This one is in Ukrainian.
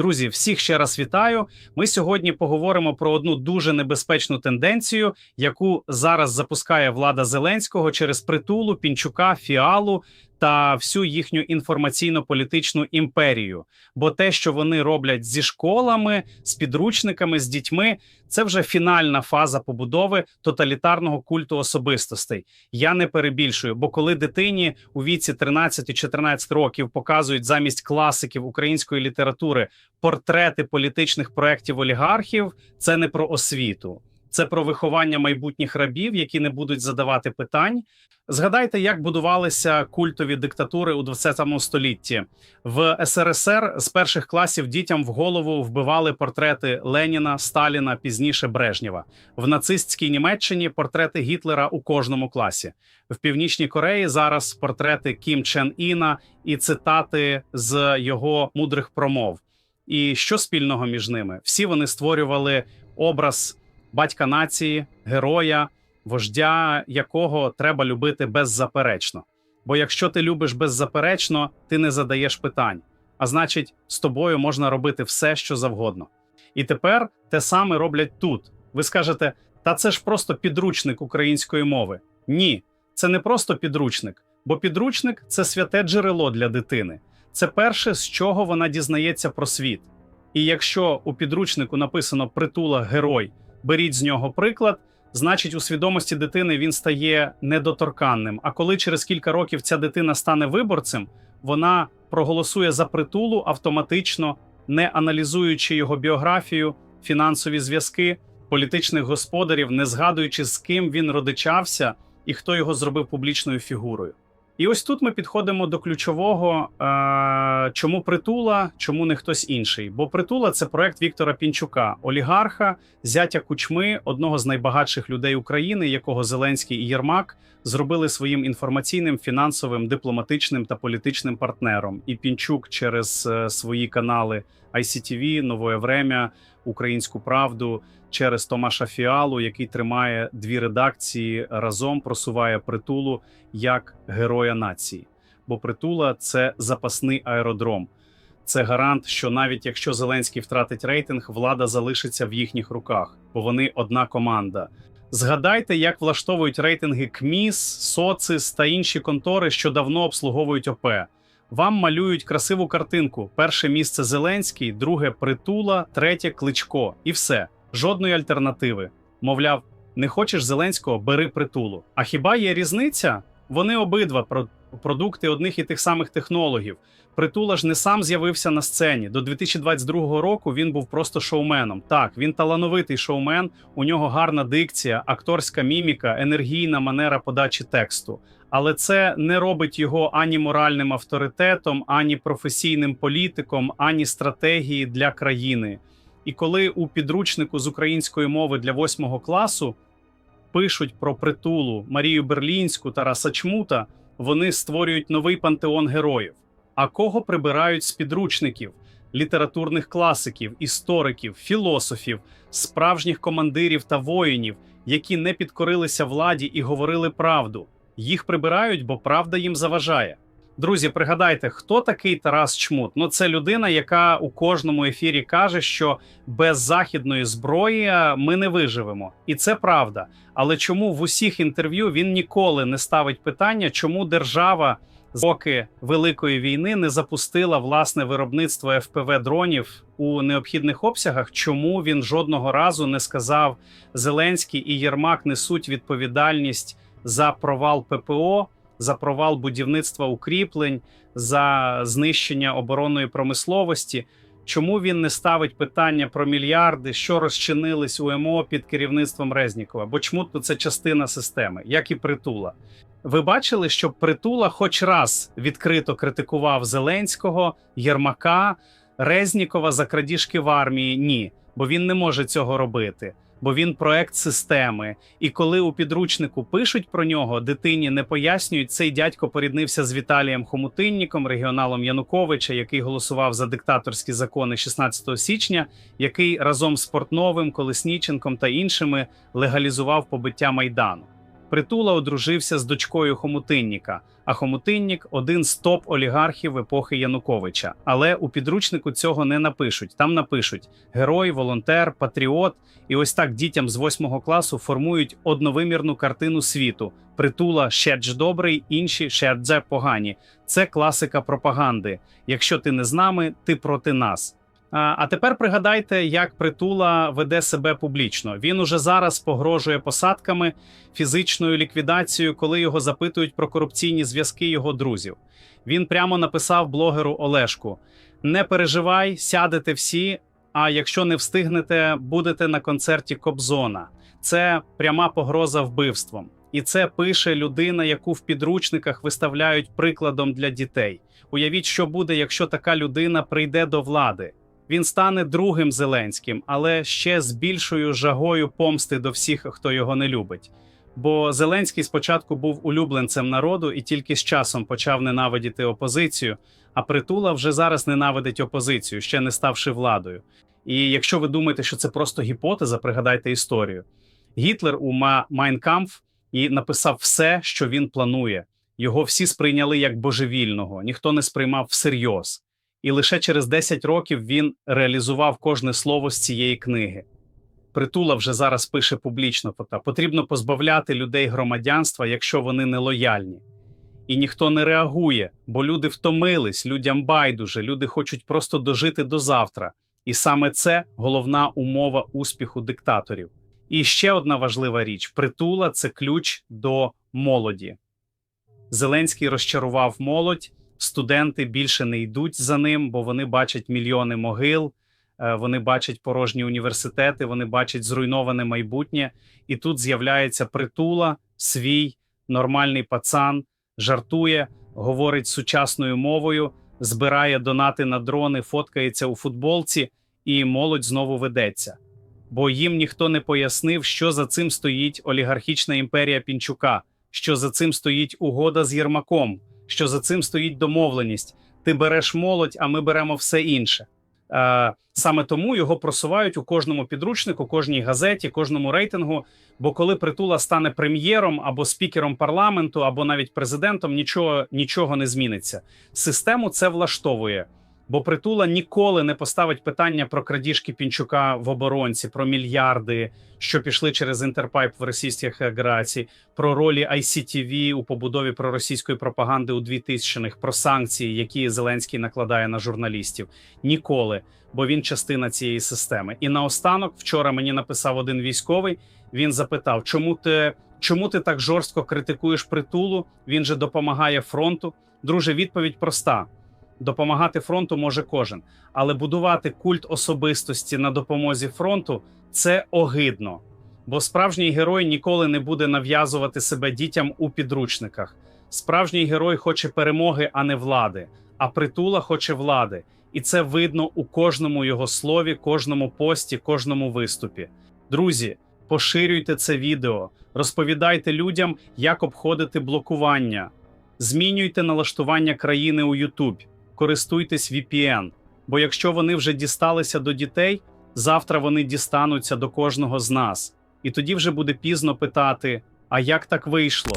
Друзі, всіх ще раз вітаю. Ми сьогодні поговоримо про одну дуже небезпечну тенденцію, яку зараз запускає влада Зеленського через притулу, пінчука, фіалу та всю їхню інформаційно-політичну імперію. Бо те, що вони роблять зі школами, з підручниками, з дітьми, це вже фінальна фаза побудови тоталітарного культу особистостей. Я не перебільшую, бо коли дитині у віці 13-14 років показують замість класиків української літератури портрети політичних проєктів олігархів, це не про освіту. Це про виховання майбутніх рабів, які не будуть задавати питань. Згадайте, як будувалися культові диктатури у 20 столітті в СРСР з перших класів дітям в голову вбивали портрети Леніна, Сталіна, пізніше Брежнєва. В нацистській Німеччині портрети Гітлера у кожному класі. В північній Кореї зараз портрети Кім Чен Іна і цитати з його мудрих промов. І що спільного між ними? Всі вони створювали образ батька нації, героя, вождя, якого треба любити беззаперечно. Бо якщо ти любиш беззаперечно, ти не задаєш питань. А значить, з тобою можна робити все, що завгодно. І тепер те саме роблять тут. Ви скажете, та це ж просто підручник української мови. Ні, це не просто підручник, бо підручник це святе джерело для дитини. Це перше, з чого вона дізнається про світ. І якщо у підручнику написано притула герой, беріть з нього приклад, значить, у свідомості дитини він стає недоторканним. А коли через кілька років ця дитина стане виборцем, вона проголосує за притулу автоматично, не аналізуючи його біографію, фінансові зв'язки, політичних господарів, не згадуючи, з ким він родичався і хто його зробив публічною фігурою. І ось тут ми підходимо до ключового, е, чому притула, чому не хтось інший. Бо притула це проект Віктора Пінчука, олігарха, зятя кучми, одного з найбагатших людей України, якого Зеленський і Єрмак зробили своїм інформаційним, фінансовим, дипломатичним та політичним партнером. І Пінчук через е, свої канали ICTV, Новое Время, Українську Правду через Томаша Фіалу, який тримає дві редакції разом, просуває притулу як героя нації. Бо притула це запасний аеродром. Це гарант, що навіть якщо Зеленський втратить рейтинг, влада залишиться в їхніх руках, бо вони одна команда. Згадайте, як влаштовують рейтинги КМІС, Социс та інші контори, що давно обслуговують ОП. Вам малюють красиву картинку: перше місце Зеленський, друге притула, третє кличко. І все, жодної альтернативи. Мовляв, не хочеш Зеленського, бери притулу. А хіба є різниця? Вони обидва про продукти одних і тих самих технологів. Притула ж не сам з'явився на сцені. До 2022 року він був просто шоуменом. Так, він талановитий шоумен, у нього гарна дикція, акторська міміка, енергійна манера подачі тексту. Але це не робить його ані моральним авторитетом, ані професійним політиком, ані стратегії для країни. І коли у підручнику з української мови для восьмого класу пишуть про притулу Марію Берлінську Тараса Чмута, вони створюють новий пантеон героїв. А кого прибирають з підручників, літературних класиків, істориків, філософів, справжніх командирів та воїнів, які не підкорилися владі і говорили правду. Їх прибирають, бо правда їм заважає. Друзі, пригадайте, хто такий Тарас Чмут? Ну, це людина, яка у кожному ефірі каже, що без західної зброї ми не виживемо, і це правда. Але чому в усіх інтерв'ю він ніколи не ставить питання, чому держава з роки великої війни не запустила власне виробництво ФПВ дронів у необхідних обсягах? Чому він жодного разу не сказав Зеленський і Єрмак несуть відповідальність за провал ППО? За провал будівництва укріплень, за знищення оборонної промисловості. Чому він не ставить питання про мільярди, що розчинились у МО під керівництвом Резнікова? Бо чмут це частина системи, як і притула. Ви бачили, що притула, хоч раз відкрито критикував Зеленського, Єрмака, Резнікова за крадіжки в армії? Ні, бо він не може цього робити бо він проект системи. І коли у підручнику пишуть про нього, дитині не пояснюють, цей дядько поріднився з Віталієм Хомутинніком, регіоналом Януковича, який голосував за диктаторські закони 16 січня, який разом з Портновим, Колесніченком та іншими легалізував побиття майдану. Притула одружився з дочкою Хомутинніка, а Хомутиннік один з топ-олігархів епохи Януковича. Але у підручнику цього не напишуть. Там напишуть герой, волонтер, патріот. І ось так дітям з восьмого класу формують одновимірну картину світу. Притула Шедж добрий, інші Шедже погані. Це класика пропаганди. Якщо ти не з нами, ти проти нас. А тепер пригадайте, як притула веде себе публічно. Він уже зараз погрожує посадками, фізичною ліквідацією, коли його запитують про корупційні зв'язки його друзів. Він прямо написав блогеру Олешку: не переживай, сядете всі. А якщо не встигнете, будете на концерті Кобзона. Це пряма погроза вбивством. І це пише людина, яку в підручниках виставляють прикладом для дітей. Уявіть, що буде, якщо така людина прийде до влади. Він стане другим Зеленським, але ще з більшою жагою помсти до всіх, хто його не любить. Бо Зеленський спочатку був улюбленцем народу і тільки з часом почав ненавидіти опозицію. А притула вже зараз ненавидить опозицію, ще не ставши владою. І якщо ви думаєте, що це просто гіпотеза, пригадайте історію. Гітлер у Майнкамф і написав все, що він планує. Його всі сприйняли як божевільного, ніхто не сприймав всерйоз. І лише через 10 років він реалізував кожне слово з цієї книги. Притула вже зараз пише публічно пота. Потрібно позбавляти людей громадянства, якщо вони нелояльні. І ніхто не реагує, бо люди втомились, людям байдуже, люди хочуть просто дожити до завтра. І саме це головна умова успіху диктаторів. І ще одна важлива річ: притула це ключ до молоді. Зеленський розчарував молодь студенти більше не йдуть за ним, бо вони бачать мільйони могил, е, вони бачать порожні університети, вони бачать зруйноване майбутнє. І тут з'являється притула, свій нормальний пацан, жартує, говорить сучасною мовою, збирає донати на дрони, фоткається у футболці, і молодь знову ведеться. Бо їм ніхто не пояснив, що за цим стоїть олігархічна імперія Пінчука, що за цим стоїть угода з Єрмаком що за цим стоїть домовленість. Ти береш молодь, а ми беремо все інше. Саме тому його просувають у кожному підручнику, кожній газеті, кожному рейтингу. Бо коли притула стане прем'єром або спікером парламенту, або навіть президентом, нічого нічого не зміниться. Систему це влаштовує. Бо притула ніколи не поставить питання про крадіжки пінчука в оборонці, про мільярди, що пішли через інтерпайп в російських аграцій, про ролі ICTV у побудові проросійської пропаганди у 2000-х, про санкції, які Зеленський накладає на журналістів. Ніколи, бо він частина цієї системи. І наостанок, вчора мені написав один військовий. Він запитав, чому ти чому ти так жорстко критикуєш притулу? Він же допомагає фронту. Друже, відповідь проста. Допомагати фронту може кожен, але будувати культ особистості на допомозі фронту це огидно. Бо справжній герой ніколи не буде нав'язувати себе дітям у підручниках. Справжній герой хоче перемоги, а не влади. А притула хоче влади, і це видно у кожному його слові, кожному пості, кожному виступі. Друзі, поширюйте це відео, розповідайте людям, як обходити блокування, змінюйте налаштування країни у YouTube користуйтесь VPN, бо якщо вони вже дісталися до дітей, завтра вони дістануться до кожного з нас, і тоді вже буде пізно питати: а як так вийшло?